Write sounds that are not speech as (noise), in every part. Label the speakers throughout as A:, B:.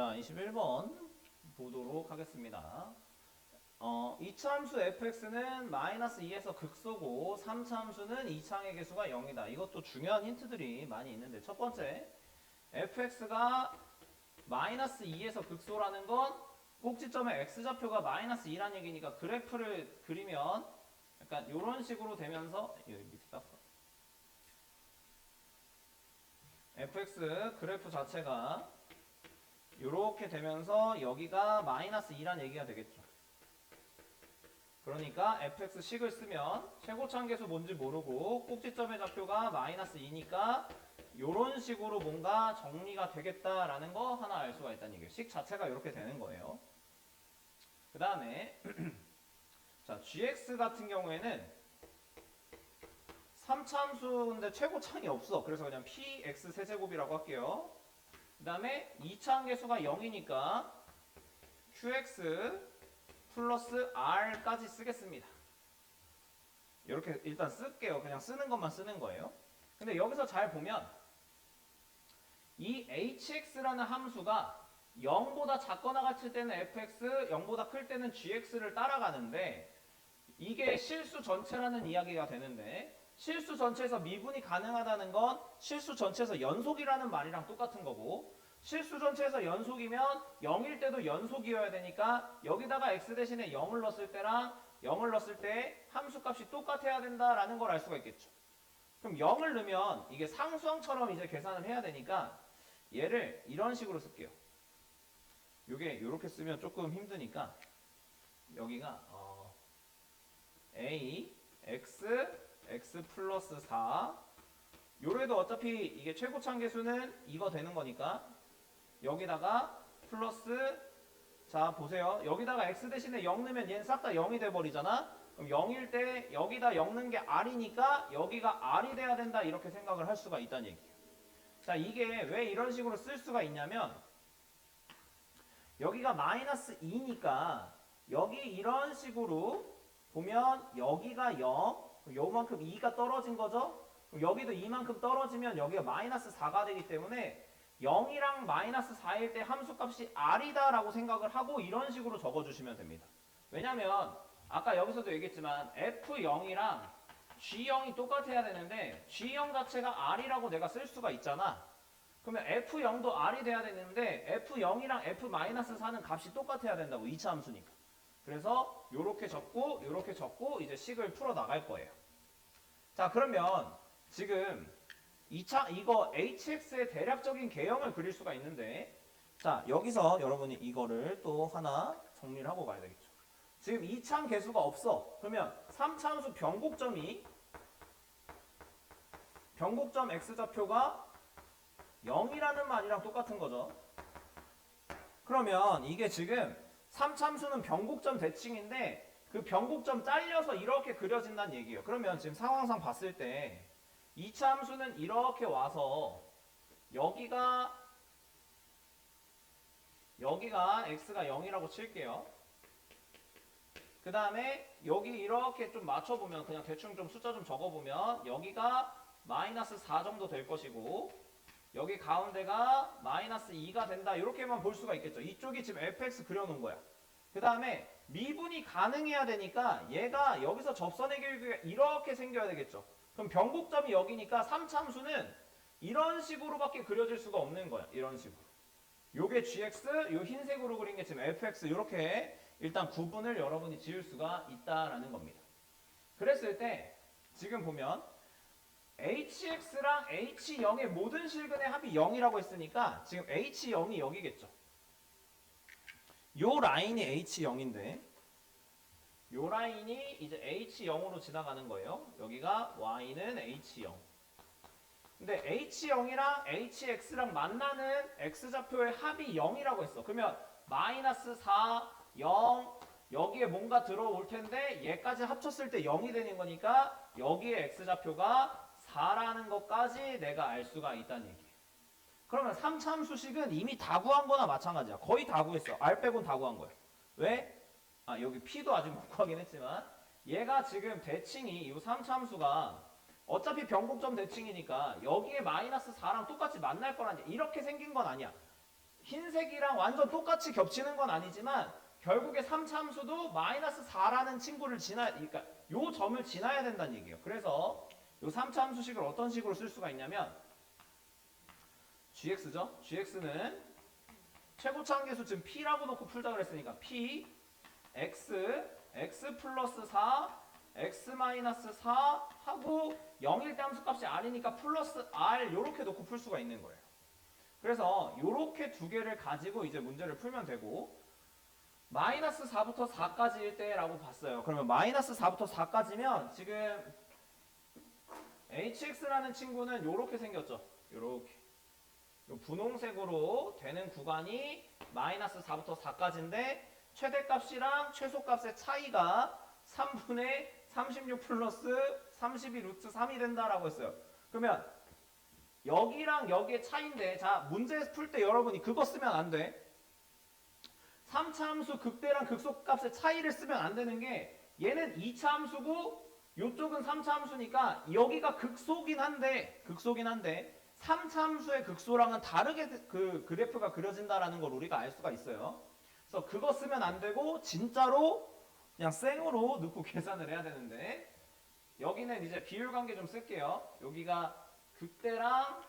A: 자, 21번 보도록 하겠습니다. 어, 2차 함수 fx는 마이너스 2에서 극소고 3차 함수는 2차항의 개수가 0이다. 이것도 중요한 힌트들이 많이 있는데 첫 번째 fx가 마이너스 2에서 극소라는 건 꼭지점의 x좌표가 마이너스 2란 얘기니까 그래프를 그리면 약간 이런 식으로 되면서 여기 밑에 딱 fx 그래프 자체가 이렇게 되면서 여기가 마이너스 2란 얘기가 되겠죠. 그러니까 fx식을 쓰면 최고차항계수 뭔지 모르고 꼭지점의 좌표가 마이너스 2니까 이런 식으로 뭔가 정리가 되겠다라는 거 하나 알 수가 있다는 얘기예요. 식 자체가 이렇게 되는 거예요. 그 다음에 (clears throat) 자 gx 같은 경우에는 3차함수인데 최고차항이 없어. 그래서 그냥 px 세제곱이라고 할게요. 그 다음에 2차항 계수가 0이니까 qx 플러스 r까지 쓰겠습니다. 이렇게 일단 쓸게요. 그냥 쓰는 것만 쓰는 거예요. 근데 여기서 잘 보면 이 hx라는 함수가 0보다 작거나 같을 때는 fx, 0보다 클 때는 gx를 따라가는데 이게 실수 전체라는 이야기가 되는데 실수 전체에서 미분이 가능하다는 건 실수 전체에서 연속이라는 말이랑 똑같은 거고 실수 전체에서 연속이면 0일 때도 연속이어야 되니까 여기다가 x 대신에 0을 넣었을 때랑 0을 넣었을 때 함수 값이 똑같아야 된다라는 걸 알 수가 있겠죠. 그럼 0을 넣으면 이게 상수항처럼 이제 계산을 해야 되니까 얘를 이런 식으로 쓸게요. 요게 이렇게 쓰면 조금 힘드니까 여기가 어, a x x 플러스 4 요래도 어차피 이게 최고차항 계수는 이거 되는 거니까 여기다가 플러스 자 보세요. 여기다가 x 대신에 0 넣으면 얘는 싹 다 0이 돼버리잖아? 그럼 0일 때 여기다 0 넣은 게 r이니까 여기가 r이 돼야 된다 이렇게 생각을 할 수가 있다는 얘기예요. 자 이게 왜 이런 식으로 쓸 수가 있냐면 여기가 마이너스 2니까 여기 이런 식으로 보면 여기가 0 요만큼 2가 떨어진 거죠 여기도 이만큼 떨어지면 여기가 마이너스 4가 되기 때문에 0이랑 마이너스 4일 때 함수값이 r이다 라고 생각을 하고 이런 식으로 적어주시면 됩니다. 왜냐면 아까 여기서도 얘기했지만 f0이랑 g0이 똑같아야 되는데 g0 자체가 r이라고 내가 쓸 수가 있잖아. 그러면 f0도 r이 돼야 되는데 f0이랑 f-4는 값이 똑같아야 된다고 2차 함수니까. 그래서 이렇게 적고 이렇게 적고 이제 식을 풀어 나갈 거예요. 자 그러면 지금 2차 이거 hx의 대략적인 개형을 그릴 수가 있는데 자 여기서 여러분이 이거를 또 하나 정리를 하고 가야 되겠죠. 지금 2차항 개수가 없어. 그러면 3차 함수 변곡점이 변곡점 x좌표가 0이라는 말이랑 똑같은 거죠. 그러면 이게 지금 3차 함수는 변곡점 대칭인데 그 변곡점 잘려서 이렇게 그려진다는 얘기예요. 그러면 지금 상황상 봤을 때 2차 함수는 이렇게 와서 여기가 여기가 x가 0이라고 칠게요. 그 다음에 여기 이렇게 좀 맞춰보면 그냥 대충 좀 숫자 좀 적어보면 여기가 마이너스 4 정도 될 것이고 여기 가운데가 마이너스 2가 된다 이렇게만 볼 수가 있겠죠. 이쪽이 지금 fx 그려놓은 거야. 그 다음에 미분이 가능해야 되니까 얘가 여기서 접선의 길이가 이렇게 생겨야 되겠죠. 그럼 변곡점이 여기니까 3참수는 이런 식으로밖에 그려질 수가 없는 거야. 이런 식으로. 요게 gx, 요 흰색으로 그린 게 지금 fx 이렇게 일단 구분을 여러분이 지을 수가 있다라는 겁니다. 그랬을 때 지금 보면 hx랑 h0의 모든 실근의 합이 0이라고 했으니까 지금 h0이 여기겠죠. 요 라인이 h0인데 요 라인이 이제 h0으로 지나가는 거예요. 여기가 y는 h0. 근데 h0이랑 hx랑 만나는 x좌표의 합이 0이라고 했어. 그러면 마이너스 4, 0 여기에 뭔가 들어올 텐데 얘까지 합쳤을 때 0이 되는 거니까 여기에 x좌표가 4라는 것까지 내가 알 수가 있다는 얘기예요. 그러면 3참 수식은 이미 다 구한 거나 마찬가지야. 거의 다 구했어. R 빼곤 다 구한 거야. 왜? 아, 여기 P도 아직 못 구하긴 했지만 얘가 지금 대칭이 이 3참수가 어차피 변곡점 대칭이니까 여기에 마이너스 4랑 똑같이 만날 거란 이렇게 생긴 건 아니야. 흰색이랑 완전 똑같이 겹치는 건 아니지만 결국에 3참수도 마이너스 4라는 친구를 지나 그러니까 요 점을 지나야 된다는 얘기예요. 그래서 요 3참수식을 어떤 식으로 쓸 수가 있냐면 gx죠. gx는 최고차항계수 지금 p라고 놓고 풀자 그랬으니까 p x x 플러스 4 x 마이너스 4 하고 0일 때 함수값이 r이니까 플러스 r 요렇게 놓고 풀 수가 있는 거예요. 그래서 요렇게 두 개를 가지고 이제 문제를 풀면 되고 마이너스 4부터 4까지일 때라고 봤어요. 그러면 마이너스 4부터 4까지면 지금 hx라는 친구는 요렇게 생겼죠. 요렇게. 요 분홍색으로 되는 구간이 마이너스 4부터 4까지인데 최대값이랑 최소값의 차이가 3분의 36 플러스 32 루트 3이 된다라고 했어요. 그러면 여기랑 여기의 차이인데 자 문제 풀 때 여러분이 그거 쓰면 안 돼. 3차 함수 극대랑 극소값의 차이를 쓰면 안 되는 게 얘는 2차 함수고 요쪽은 3차 함수니까 여기가 극소긴 한데 극소긴 한데 3차 함수의 극소랑은 다르게 그 그래프가 그려진다라는 걸 우리가 알 수가 있어요. 그래서 그거 쓰면 안 되고 진짜로 그냥 생으로 넣고 (laughs) 계산을 해야 되는데 여기는 이제 비율 관계 좀 쓸게요. 여기가 극대랑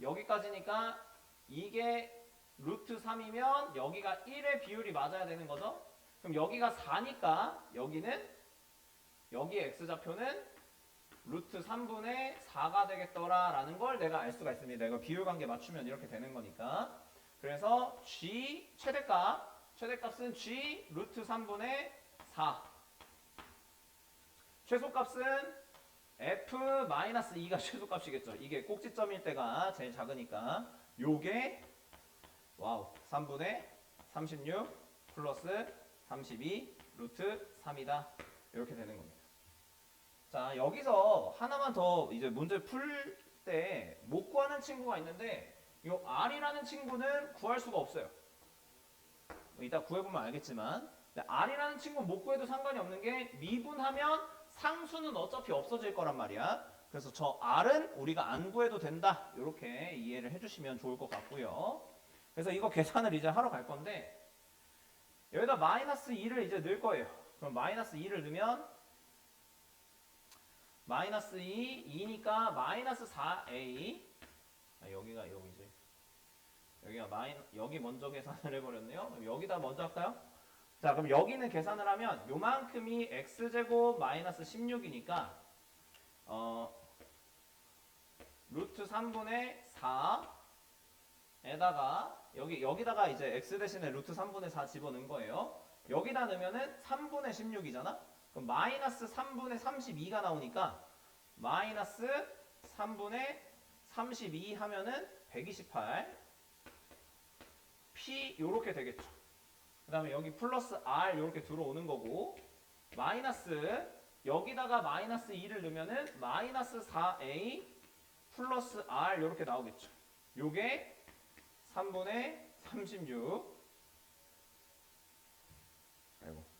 A: 여기까지니까 이게 루트 3이면 여기가 1의 비율이 맞아야 되는 거죠. 그럼 여기가 4니까 여기는 여기의 x좌표는 루트 3분의 4가 되겠더라라는 걸 내가 알 수가 있습니다. 내가 비율 관계 맞추면 이렇게 되는 거니까. 그래서 g 최대값 최대값은 g 루트 3분의 4 최소값은 f 마이너스 2가 (laughs) 최소값이겠죠. 이게 꼭지점일 때가 제일 작으니까 요게 와우 3분의 36 플러스 32 루트 3이다 이렇게 되는 겁니다. 자 여기서 하나만 더 이제 문제 풀 때 못 구하는 친구가 있는데 이 r이라는 친구는 구할 수가 없어요. 뭐 이따 구해보면 알겠지만 r이라는 친구는 못 구해도 상관이 없는 게 미분하면 상수는 어차피 없어질 거란 말이야. 그래서 저 r은 우리가 안 구해도 된다. 이렇게 이해를 해주시면 좋을 것 같고요. 그래서 이거 계산을 이제 하러 갈 건데 여기다 마이너스 2를 이제 넣을 거예요. 그럼 마이너스 2를 넣으면 마이너스 2, 2니까 마이너스 4a 아, 여기가 여기지. 여기가 마이 여기 먼저 계산을 해버렸네요. 그럼 여기다 먼저 할까요? 자 그럼 여기는 계산을 하면 요만큼이 x제곱 마이너스 16이니까 어 루트 3분의 4에다가 여기 여기다가 이제 x 대신에 루트 3분의 4 집어넣은 거예요. 여기다 넣으면은 3분의 16이잖아. 그럼 마이너스 3분의 32가 나오니까 마이너스 3분의 32 하면은 128 p 요렇게 되겠죠. 그 다음에 여기 플러스 r 요렇게 들어오는 거고 마이너스 여기다가 마이너스 2를 넣으면은 마이너스 4a 플러스 r 요렇게 나오겠죠. 요게 3분의 36 아이고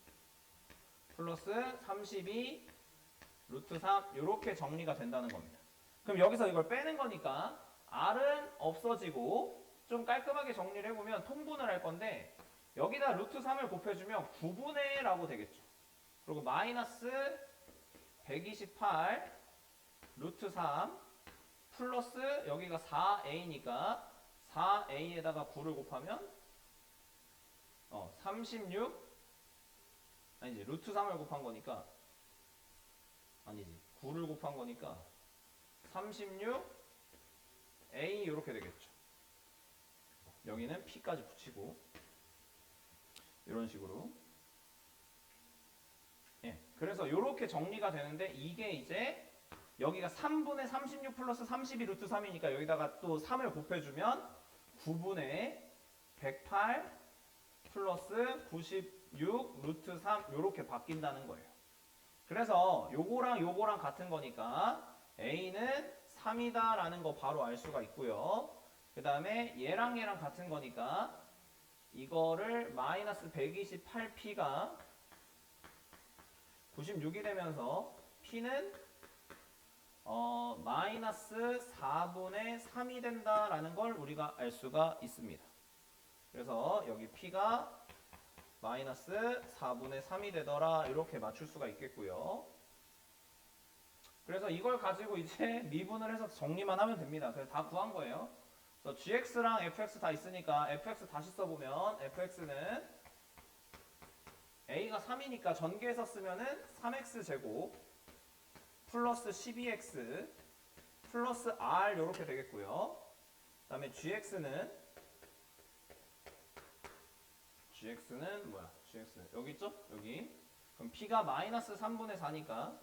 A: 플러스 32 루트 3 요렇게 정리가 된다는 겁니다. 그럼 여기서 이걸 빼는 거니까 r은 없어지고 좀 깔끔하게 정리를 해보면 통분을 할 건데 여기다 루트 3을 곱해주면 9분의 라고 되겠죠. 그리고 마이너스 128 루트 3 플러스 여기가 4a니까 4a에다가 9를 곱하면 어, 36 아니지 루트 3을 곱한 거니까 아니지 9를 곱한 거니까 36 a 이렇게 되겠죠. 여기는 p까지 붙이고 이런 식으로 예 그래서 이렇게 정리가 되는데 이게 이제 여기가 3분의 36 플러스 32 루트 3이니까 여기다가 또 3을 곱해주면 9분의 108 플러스 96 루트 3 이렇게 바뀐다는 거예요. 그래서 요거랑 요거랑 같은 거니까 A는 3이다라는 거 바로 알 수가 있고요. 그 다음에 얘랑 얘랑 같은 거니까 이거를 마이너스 128p가 96이 되면서 p는 어, 마이너스 4분의 3이 된다라는 걸 우리가 알 수가 있습니다. 그래서 여기 P가 마이너스 4분의 3이 되더라 이렇게 맞출 수가 있겠고요. 그래서 이걸 가지고 이제 (laughs) 미분을 해서 정리만 하면 됩니다. 그래서 다 구한 거예요. 그래서 gx랑 fx 다 있으니까 fx 다시 써보면 fx는 a가 3이니까 전개해서 쓰면은 3x 제곱 플러스 12x 플러스 r 이렇게 되겠고요. 그 다음에 gx는 gx는 뭐야? gx 여기 있죠? 여기 그럼 p가 마이너스 3분의 4니까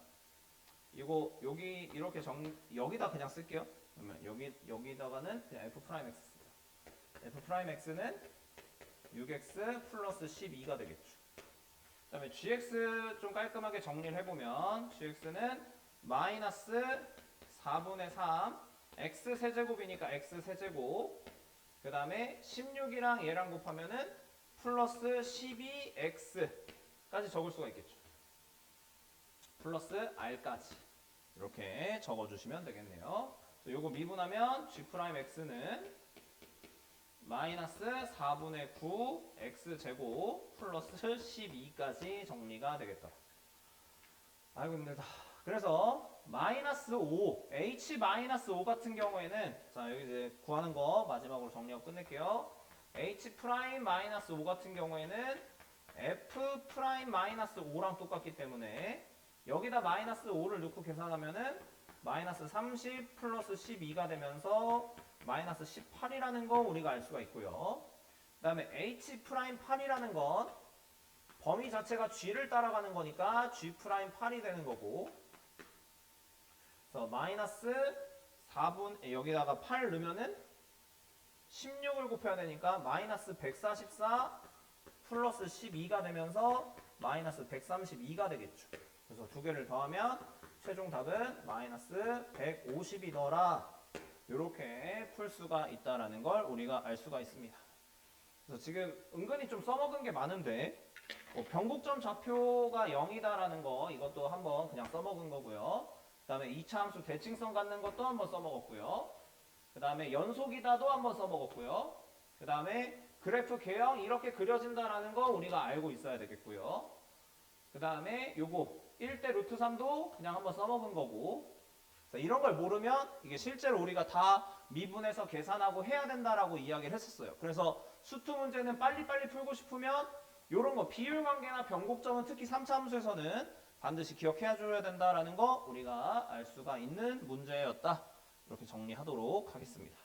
A: 이거 여기 이렇게 정 여기다 그냥 쓸게요. 그러면 여기 여기다가는 그냥 f 프라임 x 씁니다. f 프라임 x는 6x 플러스 12가 되겠죠. 그다음에 gx 좀 깔끔하게 정리를 해보면 gx는 마이너스 4분의 3 x 세제곱이니까 x 세제곱 그 다음에 16이랑 얘랑 곱하면은 플러스 12x까지 적을 수가 있겠죠. 플러스 r까지 이렇게 적어주시면 되겠네요. 요거 미분하면 g 프라임 x는 마이너스 4분의 9 x 제곱 플러스 12까지 정리가 되겠다. 아이고 힘들다. 그래서 마이너스 5 h 마이너스 5 같은 경우에는 자 여기 이제 구하는 거 마지막으로 정리하고 끝낼게요. H 프라임 마이너스 5 같은 경우에는 f 프라임 마이너스 5랑 똑같기 때문에 여기다 마이너스 5를 넣고 계산하면은 마이너스 30 플러스 12가 되면서 마이너스 18이라는 거 우리가 알 수가 있고요. 그 다음에 h 프라임 8이라는 건 범위 자체가 g를 따라가는 거니까 g 프라임 8이 되는 거고 그래서 마이너스 4분 여기다가 8 넣으면은 16을 곱해야 되니까 마이너스 144 플러스 12가 되면서 마이너스 132가 되겠죠. 그래서 두 개를 더하면 최종 답은 마이너스 150이더라. 이렇게 풀 수가 있다라는 걸 우리가 알 수가 있습니다. 그래서 지금 은근히 좀 써먹은 게 많은데 뭐 변곡점 좌표가 0이다라는 거 이것도 한번 그냥 써먹은 거고요. 그 다음에 2차 함수 대칭성 갖는 것도 한번 써먹었고요. 그 다음에 연속이다도 한번 써먹었고요. 그 다음에 그래프 개형 이렇게 그려진다라는 거 우리가 알고 있어야 되겠고요. 그 다음에 요거 1대 루트 3도 그냥 한번 써먹은 거고 이런 걸 모르면 이게 실제로 우리가 다 미분해서 계산하고 해야 된다라고 이야기를 했었어요. 그래서 수투 문제는 빨리빨리 풀고 싶으면 이런 거 비율 관계나 변곡점은 특히 3차 함수에서는 반드시 기억해야 줘야 된다라는 거 우리가 알 수가 있는 문제였다. 이렇게 정리하도록 하겠습니다.